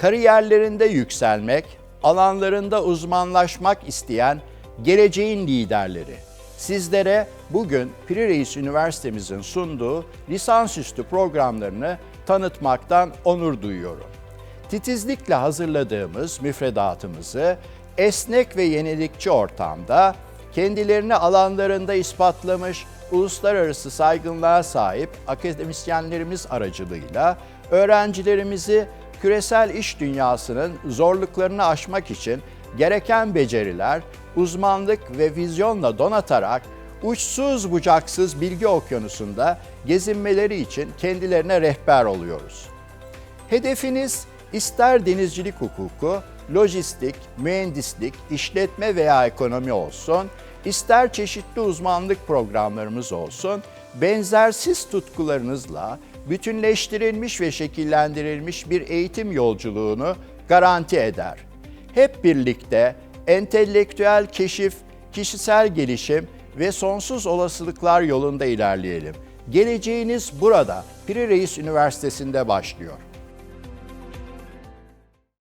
kariyerlerinde yükselmek, alanlarında uzmanlaşmak isteyen geleceğin liderleri. Sizlere bugün Piri Reis Üniversitemizin sunduğu lisansüstü programlarını tanıtmaktan onur duyuyorum. Titizlikle hazırladığımız müfredatımızı esnek ve yenilikçi ortamda kendilerini alanlarında ispatlamış, uluslararası saygınlığa sahip akademisyenlerimiz aracılığıyla öğrencilerimizi küresel iş dünyasının zorluklarını aşmak için gereken beceriler, uzmanlık ve vizyonla donatarak uçsuz bucaksız bilgi okyanusunda gezinmeleri için kendilerine rehber oluyoruz. Hedefiniz ister denizcilik hukuku, lojistik, mühendislik, işletme veya ekonomi olsun, ister çeşitli uzmanlık programlarımız olsun, benzersiz tutkularınızla bütünleştirilmiş ve şekillendirilmiş bir eğitim yolculuğunu garanti eder. Hep birlikte entelektüel keşif, kişisel gelişim ve sonsuz olasılıklar yolunda ilerleyelim. Geleceğiniz burada Piri Reis Üniversitesi'nde başlıyor.